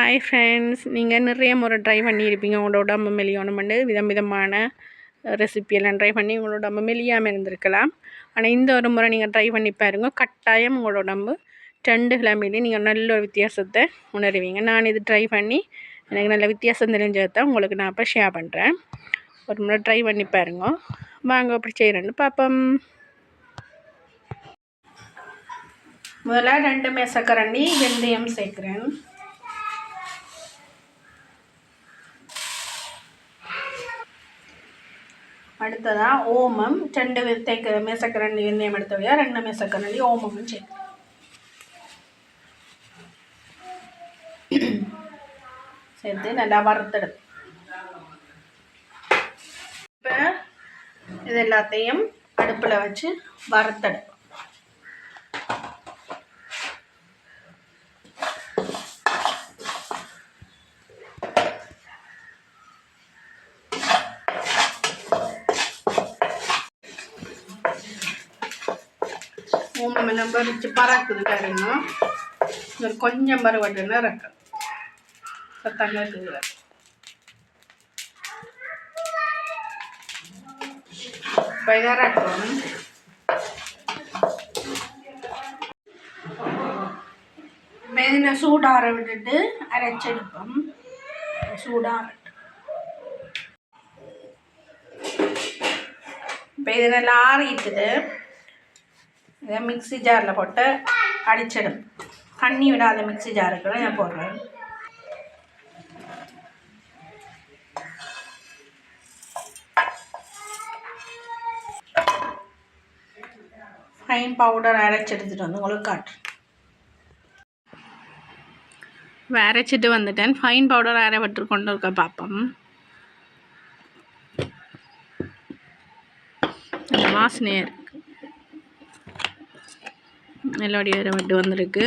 Hi friends நீங்கள் நிறைய முறை ட்ரை பண்ணியிருப்பீங்க. உங்களோட உடம்பு மெலியணுமெண்டு விதம் விதமான ரெசிப்பியெல்லாம் ட்ரை பண்ணி உங்களோட உடம்பு மெலியாமல் இருந்திருக்கலாம். ஆனால் இந்த ஒரு முறை நீங்கள் ட்ரை பண்ணி பாருங்க. கட்டாயம் உங்களோட உடம்பு ரெண்டு கிழமையிலையும் நீங்கள் நல்ல ஒரு வித்தியாசத்தை உணருவீங்க. நான் இது ட்ரை பண்ணி எனக்கு நல்ல வித்தியாசம் தெரிஞ்சதை தான் உங்களுக்கு நான் இப்போ ஷேர் பண்ணுறேன் ஒரு முறை ட்ரை பண்ணி பாருங்க. வாங்க அப்படி செய்கிறேன்னு பார்ப்போம். முதல்ல ரெண்டு மேசக்கரண்டி வெந்தயம் சேர்க்குறேன். அடுத்ததாக ஓமம் ரெண்டு தேக்க மேசக்கரண்டி வெந்தயம் எடுத்தவையா ரெண்டு மேசக்கரண்டி ஓமமும் சேர்த்து சேர்த்து நல்லா வறுத்தெடு. இப்போ இது எல்லாத்தையும் அடுப்பில் வச்சு வறுத்தெடு. ஓமெல்லாம் பறித்து பறக்குது பாருங்க ஒரு கொஞ்சம் பருவட்டுன்னு இறக்கு சத்தங்க இருக்குது இப்போ இதை இறக்கணும் இதில் சூடாற விட்டுட்டு அரைச்செடுப்போம் சூடாற இப்போ இதை நல்லா ஆறிட்டுது இதை மிக்சி ஜாரில் போட்டு அடிச்சிடும். தண்ணி விடாத மிக்சி ஜாருக்கு நான் போடுறேன். ஃபைன் பவுடர் அரைச்சி எடுத்துகிட்டு வந்து உங்களுக்கு காட்டுறேன். அரைச்சிட்டு வந்துட்டேன். ஃபைன் பவுடர் அரைப்பட்டு கொண்டு இருக்க பார்ப்போம் வாசனையாக நெல்லோடி வேறு விட்டு வந்திருக்கு.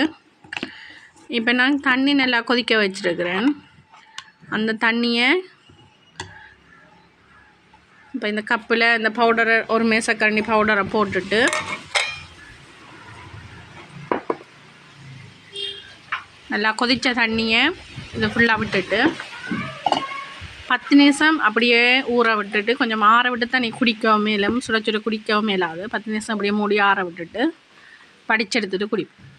இப்போ நான் தண்ணி நல்லா கொதிக்க வச்சுருக்கிறேன். அந்த தண்ணியை இப்போ இந்த கப்பில் இந்த பவுடரை ஒரு மேசக்கரண்டி பவுடரை போட்டுட்டு நல்லா கொதித்த தண்ணியை இதை ஃபுல்லாக விட்டுட்டு பத்து நிமிஷம் அப்படியே ஊற விட்டுட்டு கொஞ்சம் ஆற விட்டு தண்ணி குடிக்கவும் மேலும் சுட சுட குடிக்கவும் மேலாது பத்து நிமிஷம் அப்படியே மூடி ஆற விட்டுட்டு படிச்செடுத்துட்டு குடிப்போம்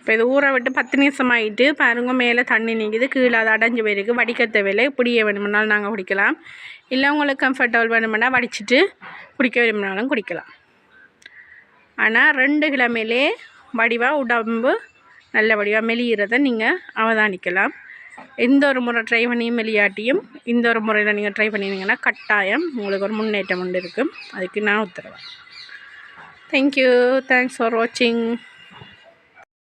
இப்போ இது ஊற விட்டு பத்து நிமிஷம் ஆகிட்டு பாருங்க மேலே தண்ணி நீங்குது. கீழே அது அடைஞ்சு போயிருக்கு. வடிக்க தேவையில்லை இப்படியே வேணுமுன்னாலும் நாங்கள் குடிக்கலாம். இல்லை உங்களுக்கு கம்ஃபர்டபுள் வேணுமென்னா வடிச்சிட்டு குடிக்க விரும்பினாலும் குடிக்கலாம். ஆனால் ரெண்டு கிழமையிலே வடிவாக உடம்பு நல்ல வடிவாக மெலிகிறத நீங்கள் அவதானிக்கலாம். எந்த ஒரு முறை ட்ரை பண்ணியும் வெளியாட்டியும் இந்த ஒரு முறையில் நீங்கள் ட்ரை பண்ணியிருந்தீங்கன்னா கட்டாயம் உங்களுக்கு ஒரு முன்னேற்றம் உண்டு இருக்கும். அதுக்கு நான் உத்தரவேன் தேங்க்யூ தேங்க்ஸ் ஃபார் வாட்சிங்